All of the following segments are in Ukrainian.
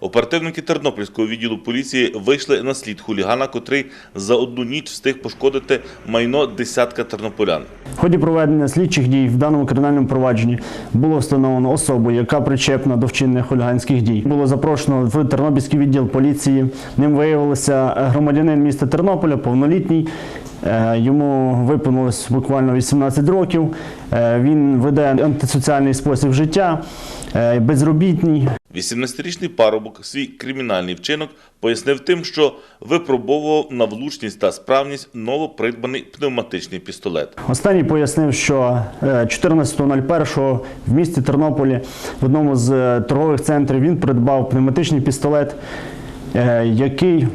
Оперативники Тернопільського відділу поліції вийшли на слід хулігана, котрий за одну ніч встиг пошкодити майно десятка тернополян. В ході проведення слідчих дій в даному кримінальному провадженні було встановлено особу, яка причепна до вчинення хуліганських дій. Було запрошено в Тернопільський відділ поліції. Ним виявилося громадянин міста Тернополя, повнолітній. Е, Йому виповнилось буквально 18 років. Е, Він веде антисоціальний спосіб життя, е, безробітний. 18-річний парубок свій кримінальний вчинок пояснив тим, що випробовував на влучність та справність новопридбаний пневматичний пістолет. Останній пояснив, що е, 14.01 в місті Тернополі в одному з торгових центрів він придбав пневматичний пістолет, який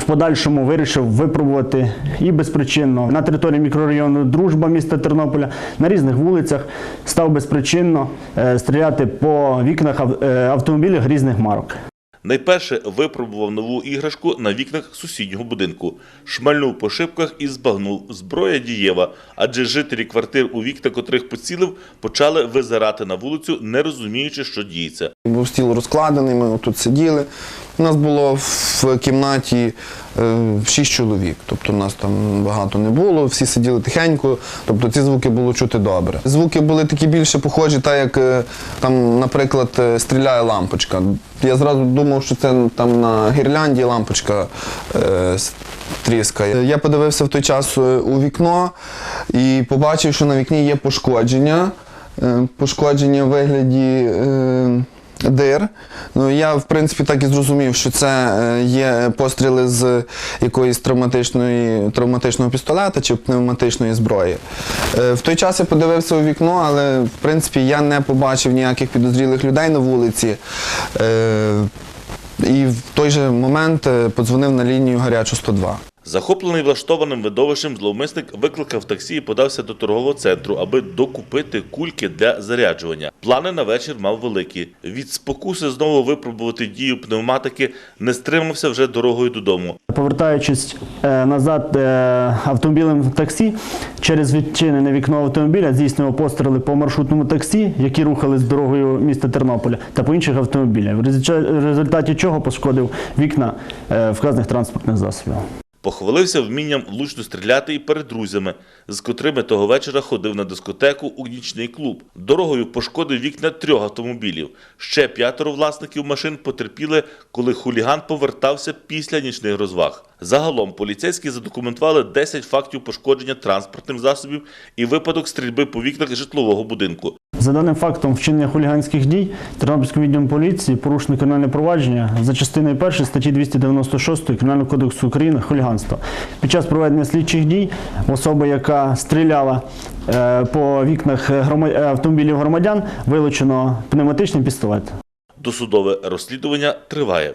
в подальшому вирішив випробувати і безпричинно на території мікрорайону Дружба міста Тернополя на різних вулицях став безпричинно е, стріляти по вікнах е, автомобілів різних марок. Найперше випробував нову іграшку на вікнах сусіднього будинку, шмальнув по шибках і збагнув зброя дієва, адже жителі квартир, у вікна котрих поцілив, почали визирати на вулицю, не розуміючи, що діється. Був стіл розкладений, ми тут сиділи. У нас було в кімнаті е, шість чоловік, тобто нас там багато не було, всі сиділи тихенько, тобто ці звуки було чути добре. Звуки були такі більше похожі, так як е, там, наприклад, е, стріляє лампочка. Я зразу думав, що це там на гірлянді лампочка тріскає. Я подивився в той час у вікно і побачив, що на вікні є пошкодження. Пошкодження в вигляді. Дир. Ну я в принципі так і зрозумів, що це е, є постріли з якоїсь травматичної травматичного пістолета чи пневматичної зброї. Е, В той час я подивився у вікно, але в принципі я не побачив ніяких підозрілих людей на вулиці. Е, І в той же момент подзвонив на лінію гарячу 102. Захоплений влаштованим видовищем, зловмисник викликав таксі і подався до торгового центру, аби докупити кульки для заряджування. Плани на вечір мав великі. Від спокуси знову випробувати дію пневматики не стримався вже дорогою додому. Повертаючись е, назад е, автомобілем таксі, через відчинене вікно автомобіля здійснював постріли по маршрутному таксі, які рухались дорогою міста Тернополя, та по інших автомобілях, в результаті- результаті чого пошкодив вікна е, вказаних транспортних засобів. Похвалився вмінням влучно стріляти і перед друзями, з котрими того вечора ходив на дискотеку у нічний клуб. Дорогою пошкодив вікна трьох автомобілів. Ще п'ятеро власників машин потерпіли, коли хуліган повертався після нічних розваг. Загалом поліцейські задокументували 10 фактів пошкодження транспортних засобів і випадок стрільби по вікнах житлового будинку. За даним фактом вчинення хуліганських дій Тернопільським відділом поліції порушено кримінальне провадження за частиною 1 статті 296 Кримінального кодексу України хуліганство. Під час проведення слідчих дій особа, яка стріляла е, по вікнах е, автомобілів громадян, вилучено пневматичний пістолет. Досудове розслідування триває.